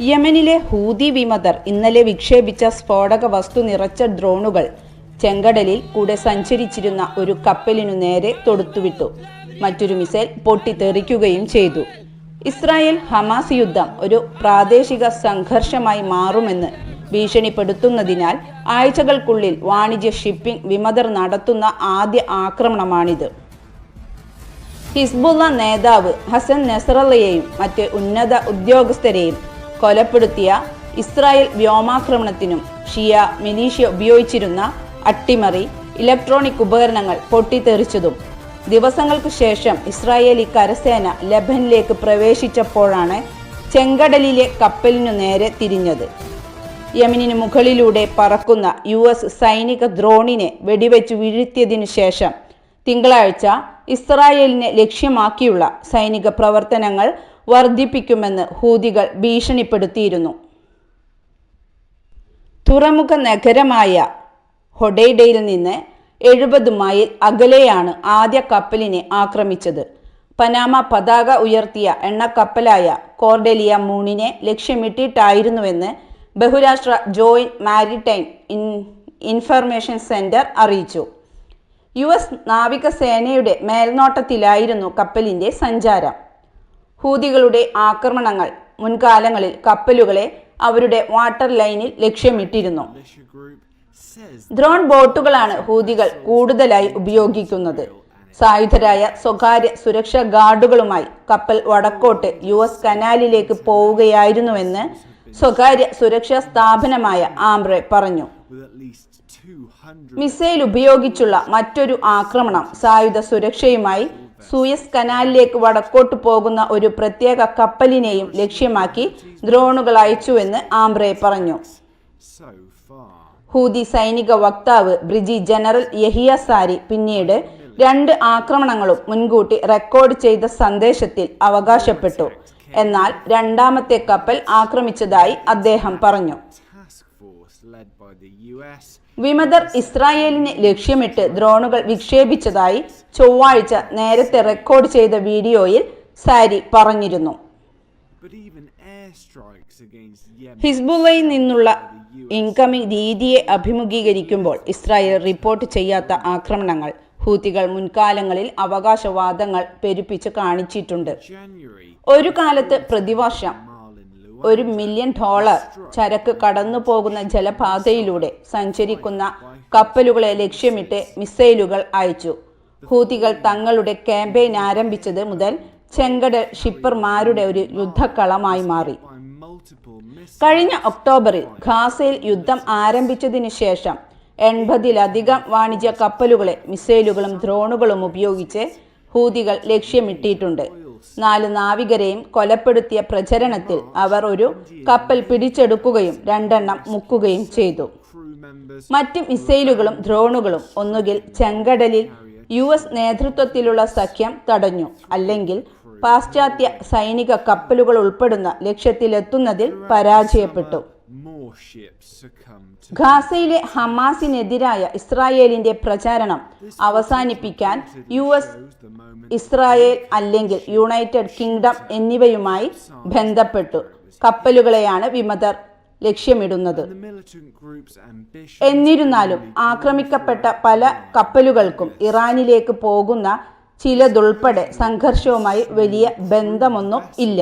യമനിലെ ഹൂതി വിമതർ ഇന്നലെ വിക്ഷേപിച്ച സ്ഫോടക വസ്തു നിറച്ച ഡ്രോണുകൾ ചെങ്കടലിൽ കൂടെ സഞ്ചരിച്ചിരുന്ന ഒരു കപ്പലിനു നേരെ തൊടുത്തുവിട്ടു. മറ്റൊരു മിസൈൽ പൊട്ടിത്തെറിക്കുകയും ചെയ്തു. ഇസ്രായേൽ ഹമാസ് യുദ്ധം ഒരു പ്രാദേശിക സംഘർഷമായി മാറുമെന്ന് ഭീഷണിപ്പെടുത്തുന്നതിനാൽ ആഴ്ചകൾക്കുള്ളിൽ വാണിജ്യ ഷിപ്പിംഗ് വിമതർ നടത്തുന്ന ആദ്യ ആക്രമണമാണിത്. ഹിസ്ബുള്ള നേതാവ് ഹസൻ നെസറല്ലയെയും മറ്റ് ഉന്നത ഉദ്യോഗസ്ഥരെയും കൊലപ്പെടുത്തിയ ഇസ്രായേൽ വ്യോമാക്രമണത്തിനും ഷിയ മിലീഷ്യ ഉപയോഗിച്ചിരുന്ന അട്ടിമറി ഇലക്ട്രോണിക് ഉപകരണങ്ങൾ പൊട്ടിത്തെറിച്ചതും ദിവസങ്ങൾക്ക് ശേഷം ഇസ്രായേലി കരസേന ലബനിലേക്ക് പ്രവേശിച്ചപ്പോഴാണ് ചെങ്കടലിലെ കപ്പലിനു നേരെ തിരിഞ്ഞത്. യമനിന് മുകളിലൂടെ പറക്കുന്ന യു എസ് സൈനിക ദ്രോണിനെ വെടിവെച്ചു വീഴ്ത്തിയതിനു ശേഷം തിങ്കളാഴ്ച ഇസ്രായേലിനെ ലക്ഷ്യമാക്കിയുള്ള സൈനിക പ്രവർത്തനങ്ങൾ വർദ്ധിപ്പിക്കുമെന്ന് ഹൂതികൾ ഭീഷണിപ്പെടുത്തിയിരുന്നു. തുറമുഖ നഗരമായ ഹൊഡൈഡയിൽ നിന്ന് എഴുപത് മൈൽ അകലെയാണ് ആദ്യ കപ്പലിനെ ആക്രമിച്ചത്. പനാമ പതാക ഉയർത്തിയ എണ്ണക്കപ്പലായ കോർഡെലിയ മൂണിനെ ലക്ഷ്യമിട്ടിട്ടായിരുന്നുവെന്ന് ബഹുരാഷ്ട്ര joint maritime in information centre അറിയിച്ചു. യു എസ് നാവികസേനയുടെ മേൽനോട്ടത്തിലായിരുന്നു കപ്പലിന്റെ സഞ്ചാരം. ഹൂതികളുടെ ആക്രമണങ്ങൾ മുൻകാലങ്ങളിൽ കപ്പലുകളെ അവരുടെ വാട്ടർ ലൈനിൽ ലക്ഷ്യമിട്ടിരുന്നു. ഡ്രോൺ ബോട്ടുകളാണ് ഹൂതികൾ കൂടുതലായി ഉപയോഗിക്കുന്നത്. സായുധരായ സ്വകാര്യ സുരക്ഷാ ഗാർഡുകളുമായി കപ്പൽ വടക്കോട്ട് യു എസ് കനാലിലേക്ക് പോവുകയായിരുന്നുവെന്ന് സ്വകാര്യ സുരക്ഷാ സ്ഥാപനമായ ആംബ്രെ പറഞ്ഞു. with at least 200 മിസൈൽ ഉപയോഗിച്ചുള്ള മറ്റൊരു ആക്രമണം സായുധ സുരക്ഷയുമായി സൂയസ് കനാലിലേക്ക് വടക്കോട്ട് പോകുന്ന ഒരു പ്രത്യേക കപ്പലിനെയും ലക്ഷ്യമാക്കി ഡ്രോണുകൾ അയച്ചുവെന്ന് ആംബ്രെ പറഞ്ഞു. ഹൂതി സൈനിക വക്താവ് ബ്രിജി ജനറൽ യഹിയ സാരി പിന്നീട് രണ്ട് ആക്രമണങ്ങളും മുൻകൂട്ടി റെക്കോർഡ് ചെയ്ത സന്ദേശത്തിൽ അവകാശപ്പെട്ടു. എന്നാൽ രണ്ടാമത്തെ കപ്പൽ ആക്രമിച്ചതായി അദ്ദേഹം പറഞ്ഞു. വിമതർ ഇസ്രായേലിനെ ലക്ഷ്യമിട്ട് ഡ്രോണുകൾ വിക്ഷേപിച്ചതായി ചൊവ്വാഴ്ച നേരത്തെ റെക്കോർഡ് ചെയ്ത വീഡിയോയിൽ സാരി പറഞ്ഞിരുന്നു. ഹിസ്ബുള്ളയിൽ നിന്നുള്ള ഇൻകമിംഗ് രീതിയെ അഭിമുഖീകരിക്കുമ്പോൾ ഇസ്രായേൽ റിപ്പോർട്ട് ചെയ്യാത്ത ആക്രമണങ്ങൾ ഹൂത്തികൾ മുൻകാലങ്ങളിൽ അവകാശവാദങ്ങൾ പെരുപ്പിച്ച് കാണിച്ചിട്ടുണ്ട്. ഒരു കാലത്ത് പ്രതിവർഷം ഒരു മില്യൺ ഡോളർ ചരക്ക് കടന്നു പോകുന്ന ജലപാതയിലൂടെ സഞ്ചരിക്കുന്ന കപ്പലുകളെ ലക്ഷ്യമിട്ട് മിസൈലുകൾ അയച്ചു. ഹൂതികൾ തങ്ങളുടെ ക്യാമ്പയിൻ ആരംഭിച്ചത് മുതൽ ചെങ്കടൽ ഷിപ്പർമാരുടെ ഒരു യുദ്ധക്കളമായി മാറി. കഴിഞ്ഞ ഒക്ടോബറിൽ ഖാസയിൽ യുദ്ധം ആരംഭിച്ചതിനു ശേഷം എൺപതിലധികം വാണിജ്യ കപ്പലുകളെ മിസൈലുകളും ഡ്രോണുകളും ഉപയോഗിച്ച് ഹൂതികൾ ലക്ഷ്യമിട്ടിട്ടുണ്ട്. നാല് നാവികരെയും കൊലപ്പെടുത്തിയ പ്രചരണത്തിൽ അവർ ഒരു കപ്പൽ പിടിച്ചെടുക്കുകയും രണ്ടെണ്ണം മുക്കുകയും ചെയ്തു. മറ്റ് മിസൈലുകളും ഡ്രോണുകളും ഒന്നുകിൽ ചെങ്കടലിൽ യു എസ് നേതൃത്വത്തിലുള്ള സഖ്യം തടഞ്ഞു അല്ലെങ്കിൽ പാശ്ചാത്യ സൈനിക കപ്പലുകൾ ഉൾപ്പെടുന്ന ലക്ഷ്യത്തിലെത്തുന്നതിൽ പരാജയപ്പെട്ടു. ഖാസയിലെ ഹമാസിനെതിരായ ഇസ്രായേലിന്റെ പ്രചാരണം അവസാനിപ്പിക്കാൻ യു എസ് ഇസ്രായേൽ അല്ലെങ്കിൽ യുണൈറ്റഡ് കിങ്ഡം എന്നിവയുമായി ബന്ധപ്പെട്ടു. കപ്പലുകളെയാണ് വിമതർ ലക്ഷ്യമിടുന്നത്. എന്നിരുന്നാലും ആക്രമിക്കപ്പെട്ട പല കപ്പലുകൾക്കും ഇറാനിലേക്ക് പോകുന്ന ചിലതുൾപ്പെടെ സംഘർഷവുമായി വലിയ ബന്ധമൊന്നും ഇല്ല.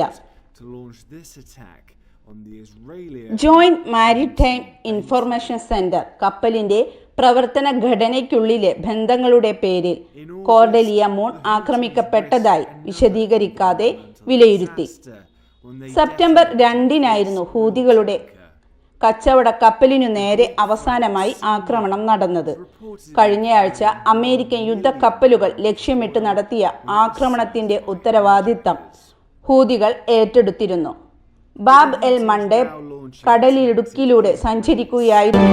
ജോയിന്റ് മാരിടൈം ഇൻഫർമേഷൻ സെന്റർ കപ്പലിന്റെ പ്രവർത്തന ഘടനയ്ക്കുള്ളിലെ ബന്ധങ്ങളുടെ പേരിൽ കോർഡലിയ മൂൺ ആക്രമിക്കപ്പെട്ടതായി വിശദീകരിക്കാതെ വിലയിരുത്തി. സെപ്റ്റംബർ രണ്ടിനായിരുന്നു ഹൂതികളുടെ കച്ചവട കപ്പലിനു നേരെ അവസാനമായി ആക്രമണം നടന്നത്. കഴിഞ്ഞയാഴ്ച അമേരിക്കൻ യുദ്ധ യുദ്ധക്കപ്പലുകൾ ലക്ഷ്യമിട്ട് നടത്തിയ ആക്രമണത്തിന്റെ ഉത്തരവാദിത്തം ഹൂതികൾ ഏറ്റെടുത്തിരുന്നു. ബാബ് എൽ മണ്ടേബ് കടലിടുക്കിലൂടെ സഞ്ചരിക്കുകയായിരുന്നു.